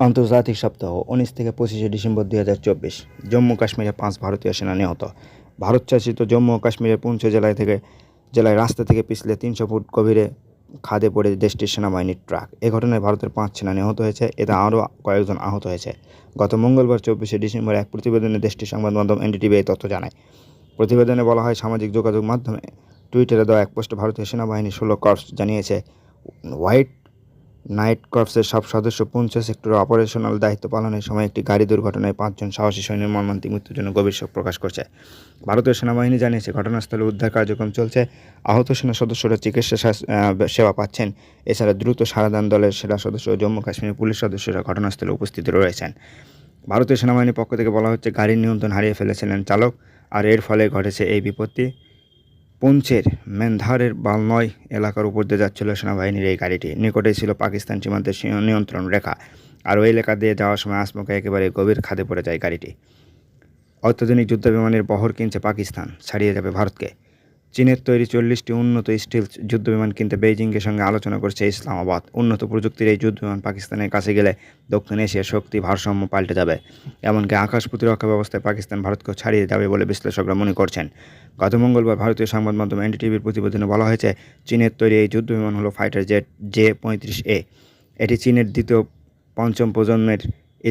আন্তর্জাতিক সপ্তাহ, উনিশ থেকে পঁচিশে ডিসেম্বর দুই হাজার চব্বিশ। জম্মু কাশ্মীরে পাঁচ ভারতীয় সেনা নিহত। ভারত শাসিত জম্মু ও কাশ্মীরের পুঞ্চ জেলায় থেকে, জেলায় রাস্তা থেকে পিছলে তিনশো ফুট গভীরে খাদে পড়ে দেশটির সেনাবাহিনীর ট্রাক। এ ঘটনায় ভারতের পাঁচ সেনা নিহত হয়েছে, এতে আরও কয়েকজন আহত হয়েছে। গত মঙ্গলবার চব্বিশে ডিসেম্বর এক প্রতিবেদনে দেশটির সংবাদ মাধ্যম এনডিটিভি এই তথ্য জানায়। প্রতিবেদনে বলা হয়, সামাজিক যোগাযোগ মাধ্যমে টুইটারে দেওয়া এক পোস্টে ভারতীয় সেনাবাহিনীর ষোলো কর্পস জানিয়েছে, হোয়াইট নাইট কর্পসের সব সদস্য পুঞ্চ সেক্টরে অপারেশনাল দায়িত্ব পালনের সময় একটি গাড়ি দুর্ঘটনায় পাঁচজন সাহসী সৈন্যের মর্মান্তিক মৃত্যুর জন্য গভীর শোক প্রকাশ করছে। ভারতীয় সেনাবাহিনী জানিয়েছে, ঘটনাস্থলে উদ্ধার কার্যক্রম চলছে। আহত সেনা সদস্যরা চিকিৎসা সেবা পাচ্ছেন। এছাড়া দ্রুত সারাদান দলের সেনা সদস্য ও জম্মু কাশ্মীরের পুলিশ সদস্যরা ঘটনাস্থলে উপস্থিত রয়েছেন। ভারতীয় সেনাবাহিনীর পক্ষ থেকে বলা হচ্ছে, গাড়ির নিয়ন্ত্রণ হারিয়ে ফেলেছিলেন চালক, আর এর ফলে ঘটেছে এই বিপত্তি। পুঞ্চের মেন্ধারের বালনয় এলাকার উপর দিয়ে যাচ্ছিল সেনাবাহিনীর এই গাড়িটি। নিকটেই ছিল পাকিস্তান সীমান্তের সীমা নিয়ন্ত্রণ রেখা। আর ওই এলাকা দিয়ে যাওয়ার সময় আসমকে একেবারে গভীর খাদে পড়ে যায় গাড়িটি। অত্যাধুনিক যুদ্ধ বিমানের বহর কিনছে পাকিস্তান। ছাড়িয়ে যাবে ভারতকে। চীনের তৈরি চল্লিশটি উন্নত স্টিল যুদ্ধবিমান কিনতে বেইজিংয়ের সঙ্গে আলোচনা করছে ইসলামাবাদ। উন্নত প্রযুক্তির এই যুদ্ধবিমান পাকিস্তানের কাছে গেলে দক্ষিণ এশিয়ার শক্তি ভারসাম্য পাল্টে যাবে, এমনকি আকাশ প্রতিরক্ষা ব্যবস্থায় পাকিস্তান ভারতকে ছাড়িয়ে যাবে বলে বিশ্লেষকরা মনে করছেন। গত মঙ্গলবার ভারতীয় সংবাদ মাধ্যম এনডিটিভির প্রতিবেদনে বলা হয়েছে, চীনের তৈরি এই যুদ্ধবিমান হলো ফাইটার জেট জে পঁয়ত্রিশ এ। এটি চীনের দ্বিতীয় পঞ্চম প্রজন্মের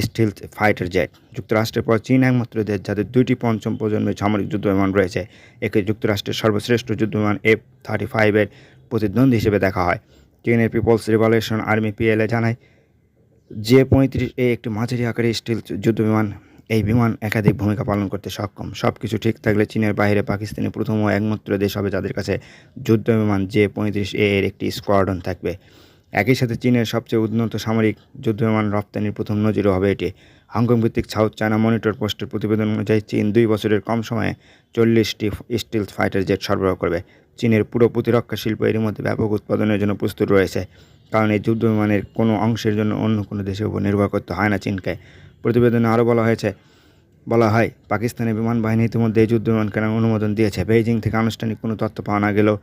স্টিল ফাইটার জেট। যুক্তরাষ্ট্রের পর চীন একমাত্র দেশ যাদের দুইটি পঞ্চম প্রজন্মের সামরিক যুদ্ধবিমান রয়েছে। একে যুক্তরাষ্ট্রের সর্বশ্রেষ্ঠ যুদ্ধবিমান এফ থার্টি ফাইভের প্রতিদ্বন্দ্বী হিসেবে দেখা হয়। চীনের পিপলস রিভলিউশন আর্মি পিএলএ জানায় জে পঁয়ত্রিশ এ একটি মাঝারি আকারের স্টিল যুদ্ধবিমান এই বিমান একাধিক ভূমিকা পালন করতে সক্ষম। সব কিছু ঠিক থাকলে চীনের বাইরে পাকিস্তানি প্রথম ও একমাত্র দেশ হবে যাদের কাছে যুদ্ধবিমান জে পঁয়ত্রিশ এ এর একটি স্কোয়াডন থাকবে। একই সাথে চীনের সবচেয়ে উন্নত সামরিক যুদ্ধবিমান রপ্তানির প্রথম নজিরও হবে এটি। হংকং ভিত্তিক সাউথ চায়না মনিটর পোস্টের প্রতিবেদন অনুযায়ী চীন দুই বছরের কম সময়ে চল্লিশটি স্টিল ফাইটার জেট সরবরাহ করবে। চীনের পুরো প্রতিরক্ষা শিল্প এর মধ্যে ব্যাপক উৎপাদনের জন্য প্রস্তুত রয়েছে, কারণ এই যুদ্ধবিমানের কোনো অংশের জন্য অন্য কোনো দেশের উপর নির্ভর করতে হয় না চীনকে। প্রতিবেদনে আরও বলা হয়েছে, বলা হয়, পাকিস্তানের বিমান বাহিনী ইতিমধ্যে এই যুদ্ধবিমান কেনার অনুমোদন দিয়েছে। বেইজিং থেকে আনুষ্ঠানিক কোনো তথ্য পাওয়া না গেলেও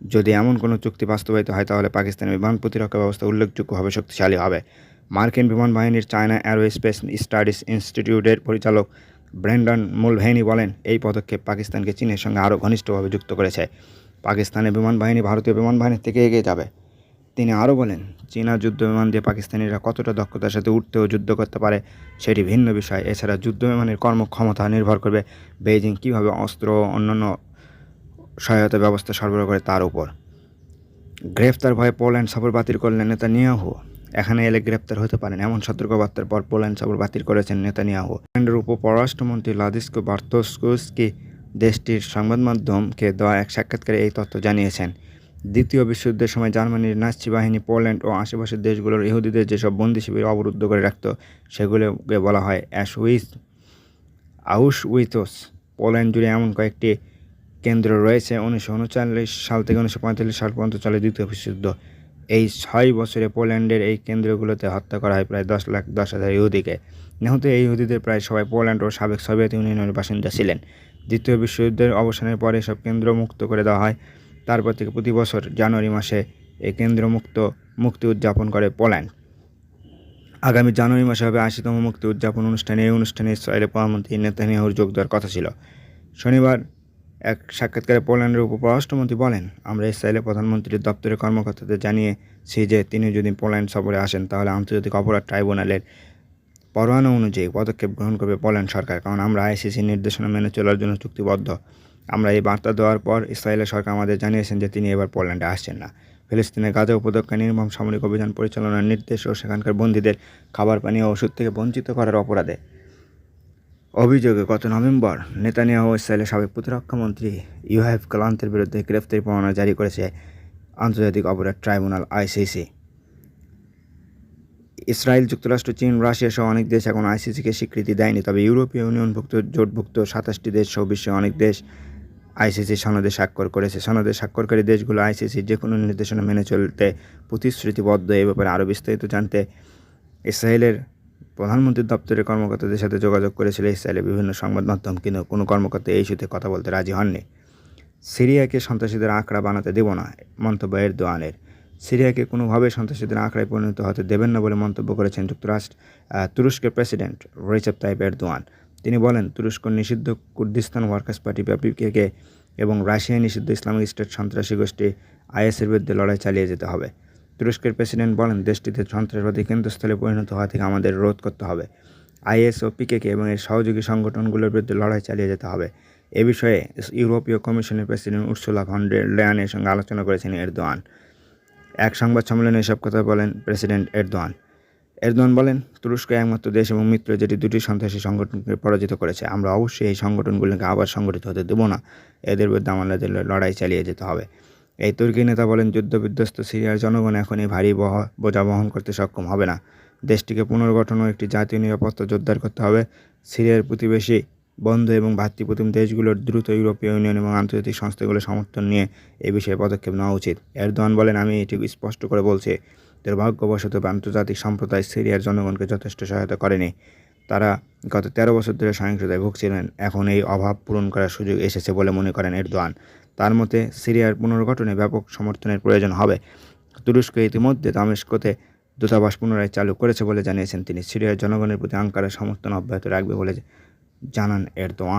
যদি এমন কোনো চুক্তি বাস্তবায়িত হয়, তাহলে পাকিস্তানের বিমান প্রতিরক্ষা ব্যবস্থা উল্লেখযোগ্যভাবে শক্তিশালী হবে। মার্কিন বিমান বাহিনীর চায়না অ্যারোস্পেস স্টাডিজ ইনস্টিটিউটের পরিচালক ব্র্যান্ডন মুলভেনি বলেন, এই পদক্ষেপ পাকিস্তানকে চীনের সঙ্গে আরও ঘনিষ্ঠভাবে যুক্ত করেছে। পাকিস্তানের বিমান বাহিনী ভারতীয় বিমান বাহিনীর থেকে এগিয়ে যাবে। তিনি আরও বলেন, চীনা যুদ্ধ বিমান দিয়ে পাকিস্তানিরা কতটা দক্ষতার সাথে উঠতে ও যুদ্ধ করতে পারে সেটি ভিন্ন বিষয়। এছাড়া যুদ্ধ বিমানের কর্মক্ষমতা নির্ভর করবে বেইজিং কীভাবে অস্ত্র অন্যান্য সহায়তা ব্যবস্থা সরবরাহ করে তার উপর। গ্রেফতার ভয়ে পোল্যান্ড সফর বাতিল করলেন নেতানিয়াহু। এখানে এলে গ্রেপ্তার হতে পারেন এমন সতর্কবার্তার পর পোল্যান্ড সফর বাতিল করেছেন নেতানিয়াহু। পোল্যান্ডের উপ পররাষ্ট্রমন্ত্রী লাদিস্কো বার্তস্কুস্কি দেশটির সংবাদ মাধ্যমকে দেওয়া এক সাক্ষাৎকারে এই তথ্য জানিয়েছেন। দ্বিতীয় বিশ্বযুদ্ধের সময় জার্মানির নাৎসি বাহিনী পোল্যান্ড ও আশেপাশের দেশগুলোর ইহুদিদের যেসব বন্দি শিবির অবরুদ্ধ করে রাখত, সেগুলোকে বলা হয় অ্যাশউইস আউশউইথস। পোল্যান্ড জুড়ে এমন কয়েকটি কেন্দ্র রয়েছে উনিশশো উনচল্লিশ সাল থেকে উনিশশো পঁয়তাল্লিশ সাল পর্যন্ত চলে দ্বিতীয় বিশ্বযুদ্ধ। এই ছয় বছরে পোল্যান্ডের এই কেন্দ্রগুলোতে হত্যা করা হয় প্রায় দশ লাখ, দশ হাজার ইহুদিকে। নিহত এই ইহুদিদের প্রায় সবাই পোল্যান্ড ও সাবেক সোভিয়েত ইউনিয়নের বাসিন্দা ছিলেন। দ্বিতীয় বিশ্বযুদ্ধের অবসানের পরে সব কেন্দ্র মুক্ত করে দেওয়া হয়। তারপর থেকে প্রতি বছর জানুয়ারি মাসে এই কেন্দ্র মুক্ত মুক্তি উদযাপন করে পোল্যান্ড। আগামী জানুয়ারি মাসে হবে আশিতম মুক্তি উদযাপন অনুষ্ঠানে। এই অনুষ্ঠানে ইসরায়েলের প্রধানমন্ত্রী নেতানিয়াহুর যোগ দেওয়ার কথা ছিল। শনিবার এক সাক্ষাৎকারে পোল্যান্ডের উপপররাষ্ট্রমন্ত্রী বলেন, আমরা ইসরায়েলের প্রধানমন্ত্রীর দপ্তরের কর্মকর্তাদের জানিয়েছি যে তিনি যদি পোল্যান্ড সফরে আসেন, তাহলে আন্তর্জাতিক অপরাধ ট্রাইব্যুনালের পরোয়ানা অনুযায়ী পদক্ষেপ গ্রহণ করবে পোল্যান্ড সরকার, কারণ আমরা আইসিসির নির্দেশনা মেনে চলার জন্য চুক্তিবদ্ধ। আমরা এই বার্তা দেওয়ার পর ইসরায়েলের সরকার আমাদের জানিয়েছেন যে তিনি এবার পোল্যান্ডে আসছেন না। ফিলিস্তিনের গাজা উপত্যকা নির্মম সামরিক অভিযান পরিচালনার নির্দেশ ও সেখানকার বন্দীদের খাবার, পানি ও ওষুধ থেকে বঞ্চিত করার অপরাধে অভিযোগে গত নভেম্বর নেতানিয়াহু ইসরায়েলের সাবেক প্রতিরক্ষামন্ত্রী ইউহাইফ কালান্তের বিরুদ্ধে গ্রেফতারি পরোয়ানা জারি করেছে আন্তর্জাতিক অপরাধ ট্রাইব্যুনাল আইসিসি। ইসরায়েল, যুক্তরাষ্ট্র, চীন রাশিয়া সহ অনেক দেশ এখন আইসিসিকে স্বীকৃতি দেয়নি, তবে ইউরোপীয় ইউনিয়নভুক্ত, জোটভুক্ত সাতাশটি দেশ সহ বিশ্বের অনেক দেশ আইসিসি সনদে স্বাক্ষর করেছে। সনদে স্বাক্ষরকারী দেশগুলো আইসিসির যে কোনো নির্দেশনা মেনে চলতে প্রতিশ্রুতিবদ্ধ। এ ব্যাপারে আরও বিস্তারিত জানতে ইসরায়েলের প্রধানমন্ত্রীর দপ্তরের কর্মকর্তাদের সাথে যোগাযোগ করেছিল ইসরায়েলের বিভিন্ন সংবাদ মাধ্যম, কিন্তু কোনো কর্মকর্তা এই ইস্যুতে কথা বলতে রাজি হননি। সিরিয়াকে সন্ত্রাসীদের আঁকড়া বানাতে দেব না, মন্তব্য এরদোয়ানের। সিরিয়াকে কোনোভাবে সন্ত্রাসীদের আঁকড়ায় পরিণত হতে দেবেন না বলে মন্তব্য করেছেন যুক্তরাষ্ট্র তুরস্কের প্রেসিডেন্ট রেচেপ তাইপ এরদোয়ান। তিনি বলেন, তুরস্ক নিষিদ্ধ কুর্দিস্তান ওয়ার্কার্স পার্টি বা পিকেকে এবং রাশিয়ায় নিষিদ্ধ ইসলামিক স্টেট সন্ত্রাসী গোষ্ঠী আইএসের বিরুদ্ধে লড়াই চালিয়ে যেতে হবে। তুরস্কের প্রেসিডেন্ট বলেন, দেশটিতে সন্ত্রাসবাদী কেন্দ্রস্থলে পরিণত হওয়া থেকে আমাদের রোধ করতে হবে। আইএস ও পিকেকে এবং এর সহযোগী সংগঠনগুলোর বিরুদ্ধে লড়াই চালিয়ে যেতে হবে। এ বিষয়ে ইউরোপীয় কমিশনের প্রেসিডেন্ট উর্সুলা ভন ডের লেয়ানের সঙ্গে আলোচনা করেছেন এরদোয়ান। এক সংবাদ সম্মেলনে এসব কথা বলেন প্রেসিডেন্ট এরদোয়ান। এরদোয়ান বলেন, তুরস্ক একমাত্র দেশ এবং মিত্র যেটি দুটি সন্ত্রাসী সংগঠনকে পরাজিত করেছে। আমরা অবশ্যই এই সংগঠনগুলোকে আবার সংগঠিত হতে দেবো না। এদের বিরুদ্ধে আমাদের লড়াই চালিয়ে যেতে হবে। এই তুর্কি নেতা বলেন, যুদ্ধবিধ্বস্ত সিরিয়ার জনগণ এখন এই ভারী বোঝা বহন করতে সক্ষম হবে না। দেশটিকে পুনর্গঠন ও একটি জাতীয় নিরাপত্তা জোরদার করতে হবে। সিরিয়ার প্রতিবেশী বন্ধু এবং ভাতৃপ্রতিম দেশগুলোর দ্রুত ইউরোপীয় ইউনিয়ন এবং আন্তর্জাতিক সংস্থাগুলোর সমর্থন নিয়ে এ বিষয়ে পদক্ষেপ নেওয়া উচিত। এরদোয়ান বলেন, আমি এটি স্পষ্ট করে বলছি, দুর্ভাগ্যবশত আন্তর্জাতিক সম্প্রদায় সিরিয়ার জনগণকে যথেষ্ট সহায়তা করেনি। তারা গত তেরো বছর ধরে সহিংসতায় ভুগছিলেন। এখন এই অভাব পূরণ করার সুযোগ এসেছে বলে মনে করেন এরদোয়ান। তার মতে, সিরিয়ার পুনর্গঠনে ব্যাপক সমর্থনের প্রয়োজন হবে। তুরস্ক ইতিমধ্যে দামেস্কোতে দূতাবাস পুনরায় চালু করেছে বলে জানিয়েছেন তিনি। সিরিয়ার জনগণের প্রতি আঙ্কারের সমর্থন অব্যাহত রাখবে বলে জানান এরদোয়ান।